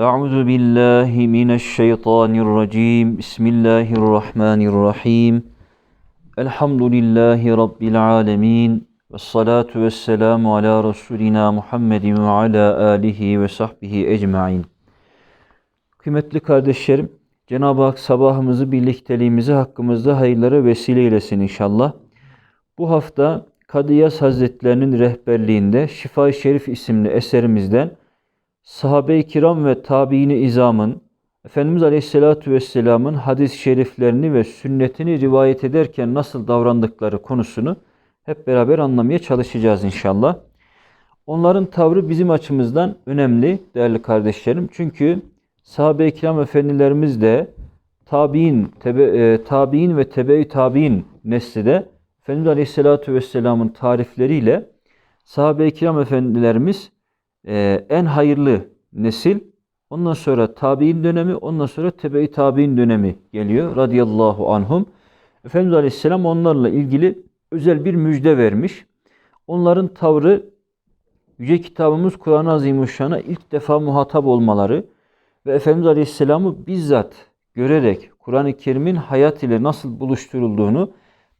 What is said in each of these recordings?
أعوذ بالله من الشيطان الرجيم بسم الله الرحمن الرحيم الحمد لله رب العالمين والصلاة والسلام على رسولنا Muhammed ve ala alihi ve sahbihi ecmain. Kıymetli kardeşlerim, Cenab-ı Hak sabahımızı, birlikteliğimizi hakkımızda hayırlara vesile eylesin inşallah. Bu hafta Kadıyas Hazretlerinin rehberliğinde Şifa-i Şerif isimli eserimizden sahabe-i kiram ve tabiini izamın Efendimiz Aleyhisselatü Vesselam'ın hadis-i şeriflerini ve sünnetini rivayet ederken nasıl davrandıkları konusunu hep beraber anlamaya çalışacağız inşallah. Onların tavrı bizim açımızdan önemli değerli kardeşlerim. Çünkü sahabe-i kiram efendilerimiz de tabiin, tebe, e, tabiin ve tebe-i tabiin nesli de Efendimiz Aleyhisselatü Vesselam'ın tarifleriyle sahabe-i kiram efendilerimiz e, en hayırlı nesil. Ondan sonra tabi'in dönemi, ondan sonra tebe-i tabi'in dönemi geliyor. Radiyallahu anhum. Efendimiz Aleyhisselam onlarla ilgili özel bir müjde vermiş. Onların tavrı Yüce kitabımız Kur'an-ı Azimuşşan'a ilk defa muhatap olmaları ve Efendimiz Aleyhisselam'ı bizzat görerek Kur'an-ı Kerim'in hayat ile nasıl buluşturulduğunu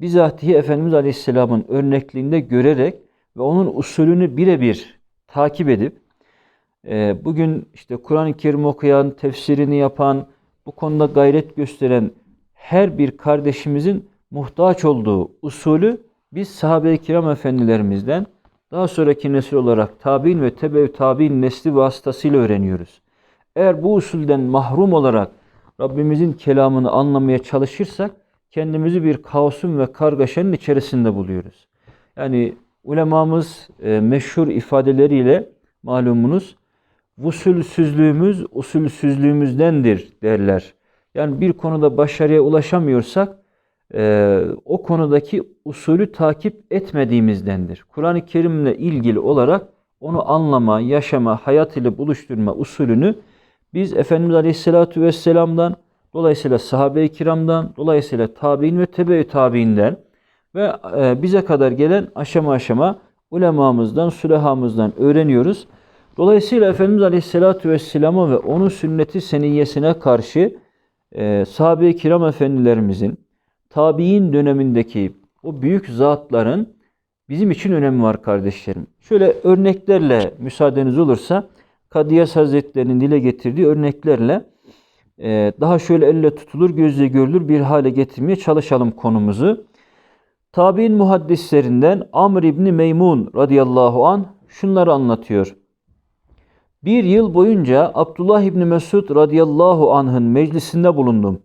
bizatihi Efendimiz Aleyhisselam'ın örnekliğinde görerek ve onun usulünü birebir takip edip e, bugün işte Kur'an-ı Kerim okuyan, tefsirini yapan, bu konuda gayret gösteren her bir kardeşimizin muhtaç olduğu usulü biz sahabe-i kiram efendilerimizden daha sonraki nesil olarak tabi'in ve tebe tabi'in nesli vasıtasıyla öğreniyoruz. Eğer bu usulden mahrum olarak Rabbimizin kelamını anlamaya çalışırsak kendimizi bir kaosun ve kargaşanın içerisinde buluyoruz. Yani ulemamız e, meşhur ifadeleriyle malumunuz usulsüzlüğümüz usulsüzlüğümüzdendir derler. Yani bir konuda başarıya ulaşamıyorsak e, o konudaki usulü takip etmediğimizdendir. Kur'an-ı Kerim'le ilgili olarak onu anlama, yaşama, hayat ile buluşturma usulünü biz Efendimiz Aleyhisselatü Vesselam'dan, dolayısıyla sahabe-i kiramdan, dolayısıyla tabi'in ve tebe-i tabi'inden ve e, bize kadar gelen aşama aşama ulemamızdan, sülehamızdan öğreniyoruz. Dolayısıyla Efendimiz Aleyhisselatü Vesselam'a ve onun sünneti seniyyesine karşı e, sahabe-i kiram efendilerimizin, tabi'in dönemindeki o büyük zatların bizim için önemi var kardeşlerim. Şöyle örneklerle müsaadeniz olursa Kadiyas Hazretleri'nin dile getirdiği örneklerle e, daha şöyle elle tutulur, gözle görülür bir hale getirmeye çalışalım konumuzu. Tabi'in muhaddislerinden Amr İbni Meymun radıyallahu an şunları anlatıyor. Bir yıl boyunca Abdullah İbni Mesud radıyallahu anh'ın meclisinde bulundum.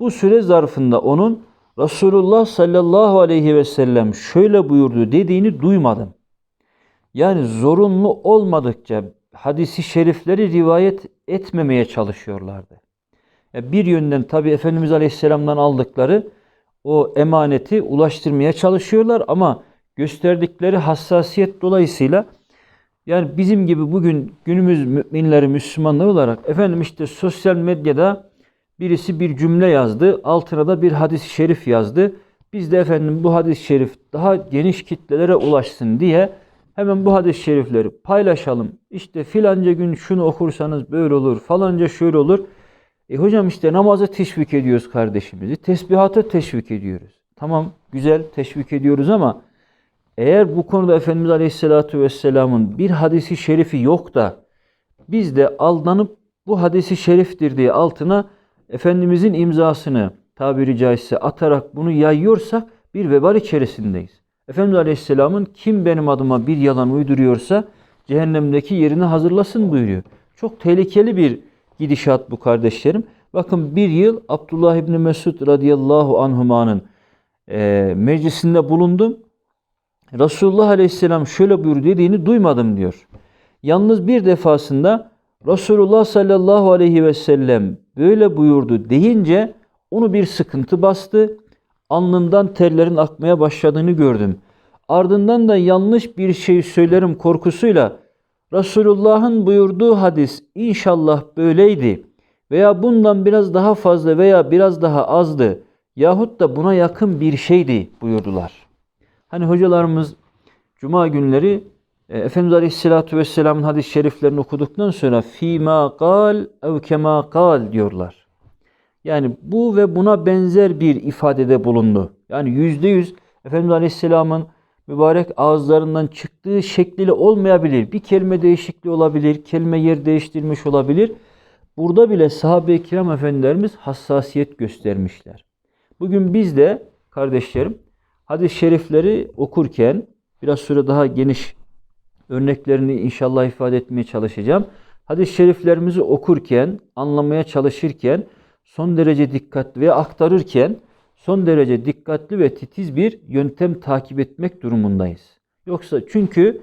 Bu süre zarfında onun Resulullah sallallahu aleyhi ve sellem şöyle buyurdu dediğini duymadım. Yani zorunlu olmadıkça hadisi şerifleri rivayet etmemeye çalışıyorlardı. Bir yönden tabi Efendimiz Aleyhisselam'dan aldıkları o emaneti ulaştırmaya çalışıyorlar ama gösterdikleri hassasiyet dolayısıyla yani bizim gibi bugün günümüz müminleri, Müslümanlar olarak efendim işte sosyal medyada birisi bir cümle yazdı, altına da bir hadis-i şerif yazdı. Biz de efendim bu hadis-i şerif daha geniş kitlelere ulaşsın diye hemen bu hadis-i şerifleri paylaşalım. İşte filanca gün şunu okursanız böyle olur, falanca şöyle olur. E hocam işte namaza teşvik ediyoruz kardeşimizi, tesbihata teşvik ediyoruz. Tamam güzel teşvik ediyoruz ama eğer bu konuda Efendimiz Aleyhisselatü Vesselam'ın bir hadisi şerifi yok da biz de aldanıp bu hadisi şeriftir diye altına Efendimizin imzasını tabiri caizse atarak bunu yayıyorsak bir vebal içerisindeyiz. Efendimiz Aleyhisselam'ın kim benim adıma bir yalan uyduruyorsa cehennemdeki yerini hazırlasın buyuruyor. Çok tehlikeli bir gidişat bu kardeşlerim. Bakın bir yıl Abdullah İbni Mesud radıyallahu anhumanın e, meclisinde bulundum. Resulullah Aleyhisselam şöyle buyur dediğini duymadım diyor. Yalnız bir defasında Resulullah sallallahu aleyhi ve sellem böyle buyurdu deyince onu bir sıkıntı bastı. Alnından terlerin akmaya başladığını gördüm. Ardından da yanlış bir şey söylerim korkusuyla Resulullah'ın buyurduğu hadis inşallah böyleydi veya bundan biraz daha fazla veya biraz daha azdı yahut da buna yakın bir şeydi buyurdular. Hani hocalarımız cuma günleri e, Efendimiz Aleyhisselatü Vesselam'ın hadis-i şeriflerini okuduktan sonra fîmâ kal ev kemâ kal diyorlar. Yani bu ve buna benzer bir ifadede bulundu. Yani yüzde yüz Efendimiz Aleyhisselam'ın mübarek ağızlarından çıktığı şekliyle olmayabilir. Bir kelime değişikliği olabilir, kelime yer değiştirmiş olabilir. Burada bile sahabe-i kiram efendilerimiz hassasiyet göstermişler. Bugün biz de kardeşlerim hadis-i şerifleri okurken biraz süre daha geniş örneklerini inşallah ifade etmeye çalışacağım. Hadis-i şeriflerimizi okurken, anlamaya çalışırken son derece dikkatli ve aktarırken son derece dikkatli ve titiz bir yöntem takip etmek durumundayız. Yoksa çünkü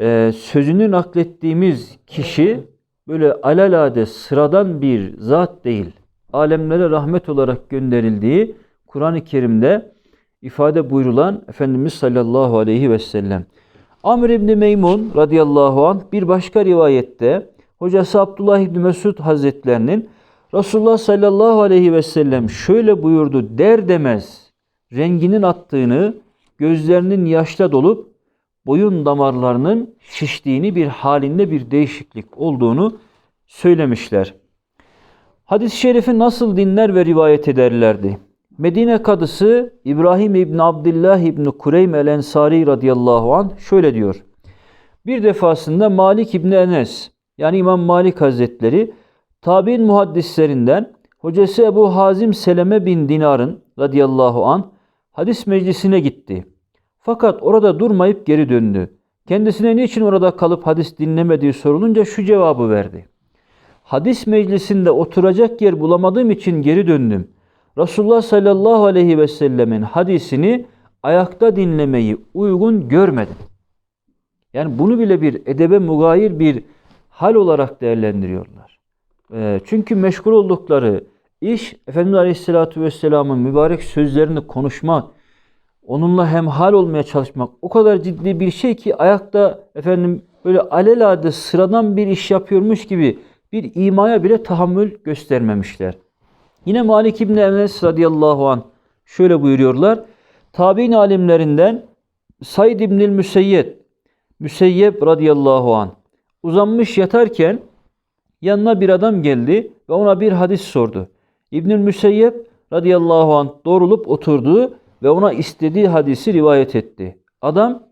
e, sözünü naklettiğimiz kişi böyle alalade sıradan bir zat değil. Alemlere rahmet olarak gönderildiği Kur'an-ı Kerim'de ifade buyurulan Efendimiz sallallahu aleyhi ve sellem. Amr İbni Meymun radıyallahu anh bir başka rivayette hocası Abdullah İbni Mesud Hazretlerinin Resulullah sallallahu aleyhi ve sellem şöyle buyurdu der demez renginin attığını, gözlerinin yaşla dolup boyun damarlarının şiştiğini bir halinde bir değişiklik olduğunu söylemişler. Hadis-i şerifi nasıl dinler ve rivayet ederlerdi? Medine kadısı İbrahim İbni Abdullah İbni Kureym el Ensari radıyallahu an şöyle diyor. Bir defasında Malik İbni Enes yani İmam Malik Hazretleri tabi'in muhaddislerinden hocası Ebu Hazim Seleme bin Dinar'ın radıyallahu an hadis meclisine gitti. Fakat orada durmayıp geri döndü. Kendisine niçin orada kalıp hadis dinlemediği sorulunca şu cevabı verdi. Hadis meclisinde oturacak yer bulamadığım için geri döndüm. Resulullah sallallahu aleyhi ve sellemin hadisini ayakta dinlemeyi uygun görmedim. Yani bunu bile bir edebe mugayir bir hal olarak değerlendiriyorlar. Ee, çünkü meşgul oldukları iş Efendimiz Aleyhisselatü Vesselam'ın mübarek sözlerini konuşmak, onunla hemhal olmaya çalışmak o kadar ciddi bir şey ki ayakta efendim böyle alelade sıradan bir iş yapıyormuş gibi bir imaya bile tahammül göstermemişler. Yine Malik İbni Enes radıyallahu an şöyle buyuruyorlar. Tabi'in alimlerinden Said İbnül Müseyyed, Müseyyeb radıyallahu an uzanmış yatarken yanına bir adam geldi ve ona bir hadis sordu. İbnül Müseyyeb radıyallahu an doğrulup oturdu ve ona istediği hadisi rivayet etti. Adam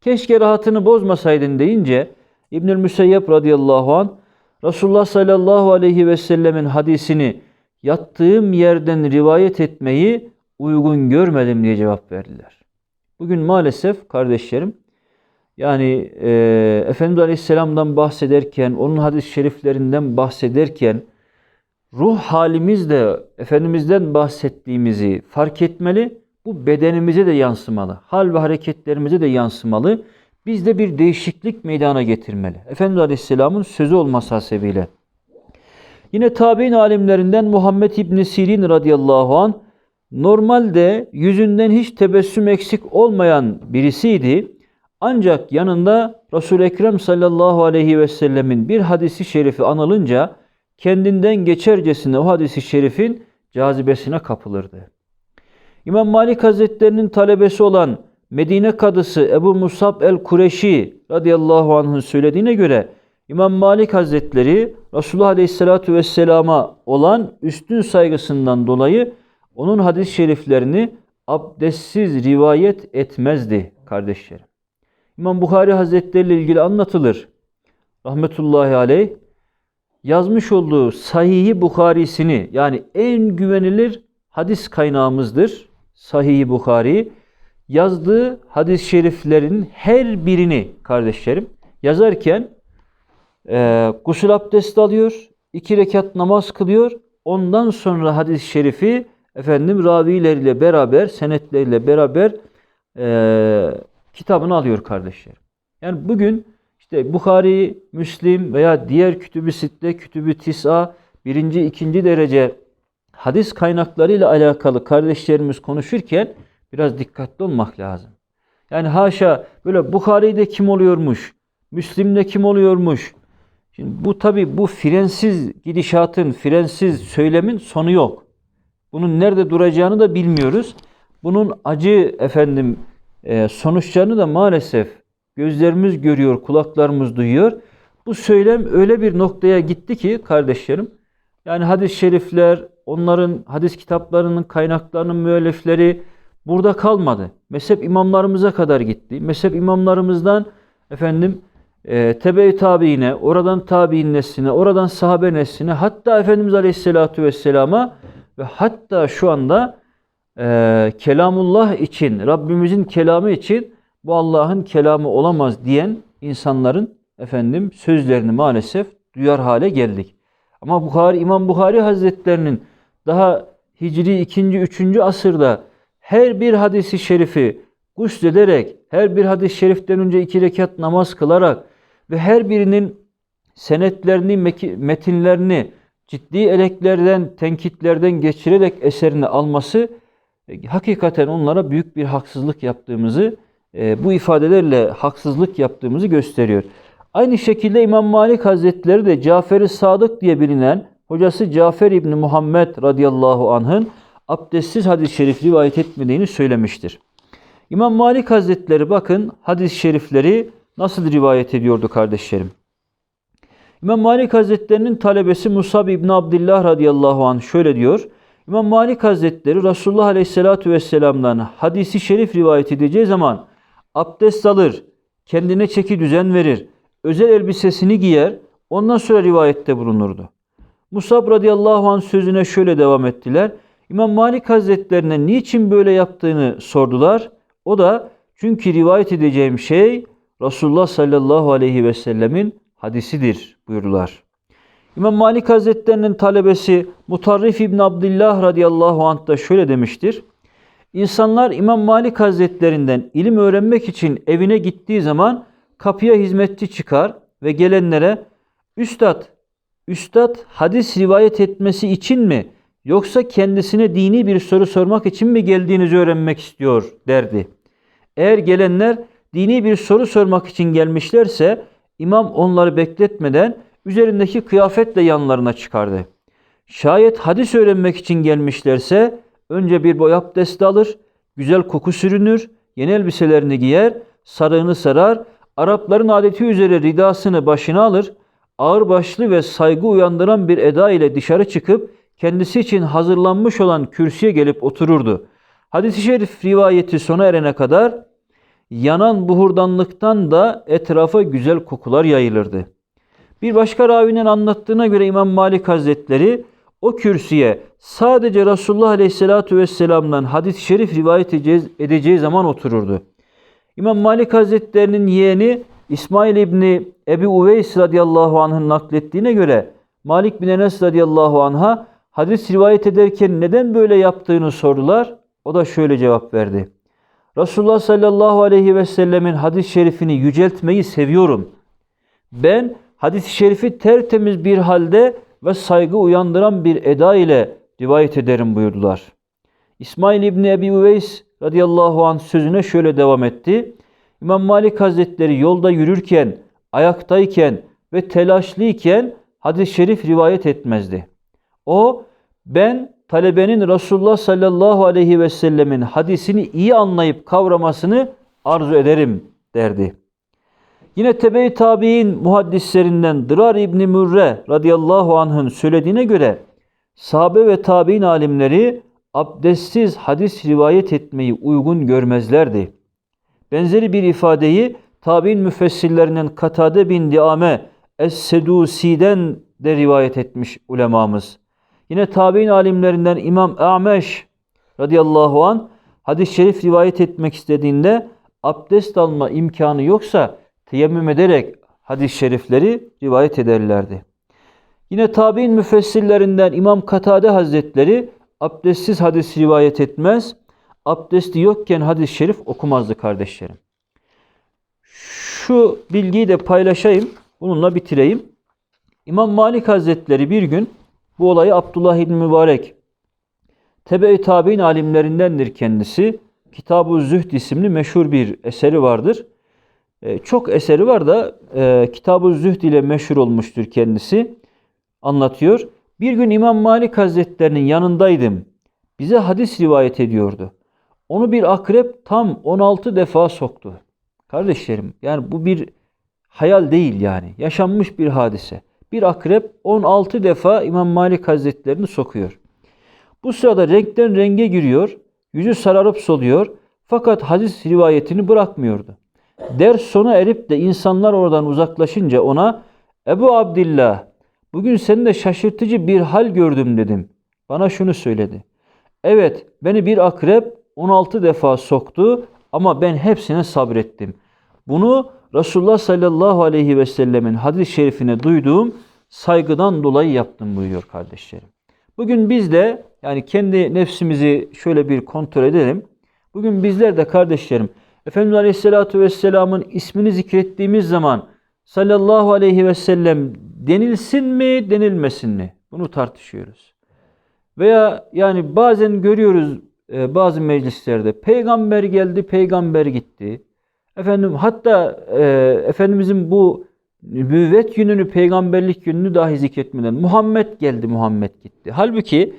keşke rahatını bozmasaydın deyince İbnül Müseyyep radıyallahu an Resulullah sallallahu aleyhi ve sellemin hadisini yattığım yerden rivayet etmeyi uygun görmedim diye cevap verdiler. Bugün maalesef kardeşlerim yani e, Efendimiz Aleyhisselam'dan bahsederken, onun hadis-i şeriflerinden bahsederken ruh halimizle Efendimiz'den bahsettiğimizi fark etmeli. Bu bedenimize de yansımalı. Hal ve hareketlerimize de yansımalı. Bizde bir değişiklik meydana getirmeli. Efendimiz Aleyhisselam'ın sözü olması hasebiyle. Yine tabi'in alimlerinden Muhammed İbni Sirin radıyallahu an normalde yüzünden hiç tebessüm eksik olmayan birisiydi. Ancak yanında Resul-i Ekrem sallallahu aleyhi ve sellemin bir hadisi şerifi anılınca kendinden geçercesine o hadisi şerifin cazibesine kapılırdı. İmam Malik Hazretlerinin talebesi olan Medine kadısı Ebu Musab el-Kureşi radıyallahu anh'ın söylediğine göre İmam Malik Hazretleri Resulullah Aleyhisselatü Vesselam'a olan üstün saygısından dolayı onun hadis-i şeriflerini abdestsiz rivayet etmezdi kardeşlerim. İmam Bukhari Hazretleri ile ilgili anlatılır. Rahmetullahi aleyh yazmış olduğu Sahih-i Bukhari'sini yani en güvenilir hadis kaynağımızdır. Sahih-i Bukhari yazdığı hadis-i şeriflerin her birini kardeşlerim yazarken e, gusül abdesti alıyor, iki rekat namaz kılıyor. Ondan sonra hadis-i şerifi efendim ravileriyle beraber, senetleriyle beraber e, kitabını alıyor kardeşlerim. Yani bugün işte Bukhari, Müslim veya diğer kütübü sitte, kütübü tis'a, birinci, ikinci derece hadis kaynaklarıyla alakalı kardeşlerimiz konuşurken biraz dikkatli olmak lazım. Yani haşa böyle Bukhari'de kim oluyormuş, Müslim'de kim oluyormuş. Şimdi bu tabi bu frensiz gidişatın, frensiz söylemin sonu yok. Bunun nerede duracağını da bilmiyoruz. Bunun acı efendim sonuçlarını da maalesef gözlerimiz görüyor, kulaklarımız duyuyor. Bu söylem öyle bir noktaya gitti ki kardeşlerim, yani hadis-i şerifler, onların hadis kitaplarının kaynaklarının müellifleri burada kalmadı. Mezhep imamlarımıza kadar gitti. Mezhep imamlarımızdan efendim e, tebe-i tabiine, oradan tabi'in nesline, oradan sahabe nesline, hatta Efendimiz Aleyhisselatü Vesselam'a ve hatta şu anda e, kelamullah için, Rabbimizin kelamı için bu Allah'ın kelamı olamaz diyen insanların efendim sözlerini maalesef duyar hale geldik. Ama Bukhari, İmam Bukhari Hazretlerinin daha Hicri 2. 3. asırda her bir hadisi şerifi guslederek, her bir hadis-i şeriften önce iki rekat namaz kılarak ve her birinin senetlerini, metinlerini ciddi eleklerden, tenkitlerden geçirerek eserini alması hakikaten onlara büyük bir haksızlık yaptığımızı, e, bu ifadelerle haksızlık yaptığımızı gösteriyor. Aynı şekilde İmam Malik Hazretleri de Cafer-i Sadık diye bilinen hocası Cafer İbni Muhammed radıyallahu anh'ın abdestsiz hadis-i şerif rivayet etmediğini söylemiştir. İmam Malik Hazretleri bakın hadis-i şerifleri nasıl rivayet ediyordu kardeşlerim. İmam Malik Hazretlerinin talebesi Musab İbni Abdullah radıyallahu anh şöyle diyor. İmam Malik Hazretleri Resulullah Aleyhisselatü Vesselam'dan hadisi şerif rivayet edeceği zaman abdest alır, kendine çeki düzen verir, özel elbisesini giyer, ondan sonra rivayette bulunurdu. Musab radıyallahu anh sözüne şöyle devam ettiler. İmam Malik Hazretlerine niçin böyle yaptığını sordular. O da çünkü rivayet edeceğim şey Resulullah sallallahu aleyhi ve sellemin hadisidir buyurdular. İmam Malik Hazretlerinin talebesi Mutarrif İbn Abdullah radıyallahu anh da şöyle demiştir. İnsanlar İmam Malik Hazretlerinden ilim öğrenmek için evine gittiği zaman kapıya hizmetçi çıkar ve gelenlere Üstad, Üstad hadis rivayet etmesi için mi yoksa kendisine dini bir soru sormak için mi geldiğinizi öğrenmek istiyor derdi. Eğer gelenler dini bir soru sormak için gelmişlerse imam onları bekletmeden üzerindeki kıyafetle yanlarına çıkardı. Şayet hadis öğrenmek için gelmişlerse önce bir boy abdesti alır, güzel koku sürünür, yeni elbiselerini giyer, sarığını sarar, Arapların adeti üzere ridasını başına alır, ağırbaşlı ve saygı uyandıran bir eda ile dışarı çıkıp kendisi için hazırlanmış olan kürsüye gelip otururdu. Hadis-i şerif rivayeti sona erene kadar yanan buhurdanlıktan da etrafa güzel kokular yayılırdı. Bir başka ravinin anlattığına göre İmam Malik Hazretleri o kürsüye sadece Resulullah Aleyhisselatü Vesselam'dan hadis-i şerif rivayet edeceği, zaman otururdu. İmam Malik Hazretlerinin yeğeni İsmail İbni Ebi Uveys radıyallahu anh'ın naklettiğine göre Malik bin Enes radıyallahu anh'a hadis rivayet ederken neden böyle yaptığını sordular. O da şöyle cevap verdi. Resulullah sallallahu aleyhi ve sellemin hadis-i şerifini yüceltmeyi seviyorum. Ben hadis-i şerifi tertemiz bir halde ve saygı uyandıran bir eda ile rivayet ederim buyurdular. İsmail İbni Ebi Uveys radıyallahu anh sözüne şöyle devam etti. İmam Malik Hazretleri yolda yürürken, ayaktayken ve telaşlıyken hadis-i şerif rivayet etmezdi. O ben talebenin Resulullah sallallahu aleyhi ve sellemin hadisini iyi anlayıp kavramasını arzu ederim derdi. Yine tebe-i tabi'in muhaddislerinden Dırar İbni Mürre radıyallahu anh'ın söylediğine göre sahabe ve tabi'in alimleri abdestsiz hadis rivayet etmeyi uygun görmezlerdi. Benzeri bir ifadeyi tabi'in müfessirlerinden Katade bin Diame Es-Sedusi'den de rivayet etmiş ulemamız. Yine tabi'in alimlerinden İmam Ameş radıyallahu an hadis-i şerif rivayet etmek istediğinde abdest alma imkanı yoksa teyemmüm ederek hadis-i şerifleri rivayet ederlerdi. Yine tabi'in müfessirlerinden İmam Katade Hazretleri abdestsiz hadis rivayet etmez. Abdesti yokken hadis-i şerif okumazdı kardeşlerim. Şu bilgiyi de paylaşayım. Bununla bitireyim. İmam Malik Hazretleri bir gün bu olayı Abdullah İbni Mübarek Tebe-i Tabi'in alimlerindendir kendisi. Kitab-ı Zühd isimli meşhur bir eseri vardır. Ee, çok eseri var da e, Kitab-ı Zühd ile meşhur olmuştur kendisi. Anlatıyor. Bir gün İmam Malik Hazretlerinin yanındaydım. Bize hadis rivayet ediyordu. Onu bir akrep tam 16 defa soktu. Kardeşlerim yani bu bir hayal değil yani. Yaşanmış bir hadise. Bir akrep 16 defa İmam Malik Hazretlerini sokuyor. Bu sırada renkten renge giriyor. Yüzü sararıp soluyor. Fakat hadis rivayetini bırakmıyordu. Ders sona erip de insanlar oradan uzaklaşınca ona Ebu Abdillah bugün seninle şaşırtıcı bir hal gördüm dedim. Bana şunu söyledi. Evet beni bir akrep 16 defa soktu ama ben hepsine sabrettim. Bunu Resulullah sallallahu aleyhi ve sellemin hadis-i şerifine duyduğum saygıdan dolayı yaptım buyuruyor kardeşlerim. Bugün biz de yani kendi nefsimizi şöyle bir kontrol edelim. Bugün bizler de kardeşlerim Efendimiz Aleyhisselatü Vesselam'ın ismini zikrettiğimiz zaman sallallahu aleyhi ve sellem denilsin mi denilmesin mi? Bunu tartışıyoruz. Veya yani bazen görüyoruz e, bazı meclislerde peygamber geldi, peygamber gitti. Efendim hatta e, Efendimizin bu nübüvvet gününü, peygamberlik gününü dahi zikretmeden Muhammed geldi, Muhammed gitti. Halbuki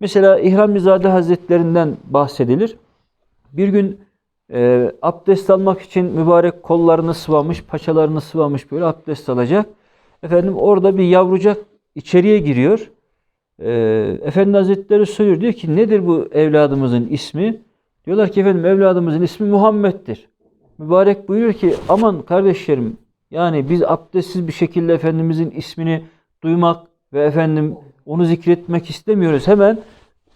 mesela İhram-ı Hazretlerinden bahsedilir. Bir gün e, abdest almak için mübarek kollarını sıvamış, paçalarını sıvamış böyle abdest alacak. Efendim orada bir yavrucak içeriye giriyor. E, Efendi Hazretleri soruyor. Diyor ki nedir bu evladımızın ismi? Diyorlar ki efendim evladımızın ismi Muhammed'dir. Mübarek buyuruyor ki aman kardeşlerim yani biz abdestsiz bir şekilde Efendimizin ismini duymak ve efendim onu zikretmek istemiyoruz. Hemen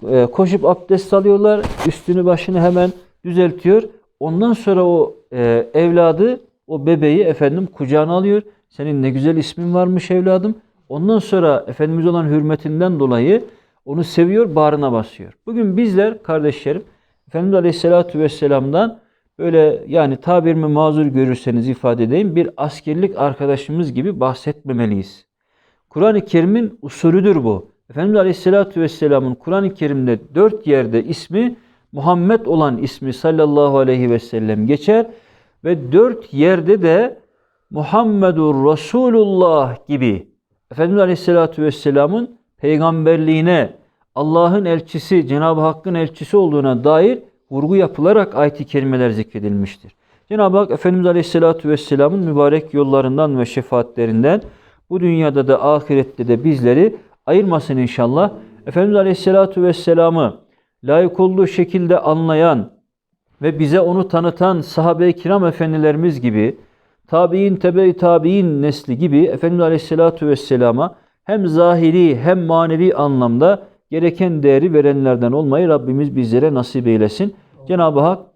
e, koşup abdest alıyorlar. Üstünü başını hemen düzeltiyor. Ondan sonra o e, evladı, o bebeği efendim kucağına alıyor. Senin ne güzel ismin varmış evladım. Ondan sonra Efendimiz olan hürmetinden dolayı onu seviyor, bağrına basıyor. Bugün bizler kardeşlerim Efendimiz Aleyhisselatü Vesselam'dan böyle yani tabirimi mazur görürseniz ifade edeyim bir askerlik arkadaşımız gibi bahsetmemeliyiz. Kur'an-ı Kerim'in usulüdür bu. Efendimiz Aleyhisselatü Vesselam'ın Kur'an-ı Kerim'de dört yerde ismi Muhammed olan ismi sallallahu aleyhi ve sellem geçer ve dört yerde de Muhammedur Resulullah gibi Efendimiz Aleyhisselatü Vesselam'ın peygamberliğine Allah'ın elçisi, Cenab-ı Hakk'ın elçisi olduğuna dair vurgu yapılarak ayet-i kerimeler zikredilmiştir. Cenab-ı Hak Efendimiz Aleyhisselatü Vesselam'ın mübarek yollarından ve şefaatlerinden bu dünyada da ahirette de bizleri ayırmasın inşallah. Efendimiz Aleyhisselatü Vesselam'ı layık olduğu şekilde anlayan ve bize onu tanıtan sahabe-i kiram efendilerimiz gibi, tabi'in, tebe-i tabi'in nesli gibi Efendimiz Aleyhisselatü Vesselam'a hem zahiri hem manevi anlamda gereken değeri verenlerden olmayı Rabbimiz bizlere nasip eylesin. Cenab-ı Hak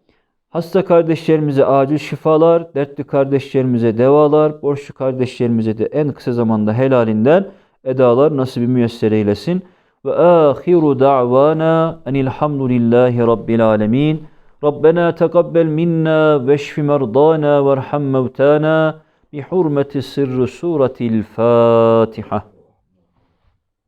hasta kardeşlerimize acil şifalar, dertli kardeşlerimize devalar, borçlu kardeşlerimize de en kısa zamanda helalinden edalar nasibi müyesser eylesin. وآخر دعوانا أن الحمد لله رب العالمين. ربنا تقبل منا واشف مرضانا وارحم موتانا بحرمة سر سورة الفاتحة.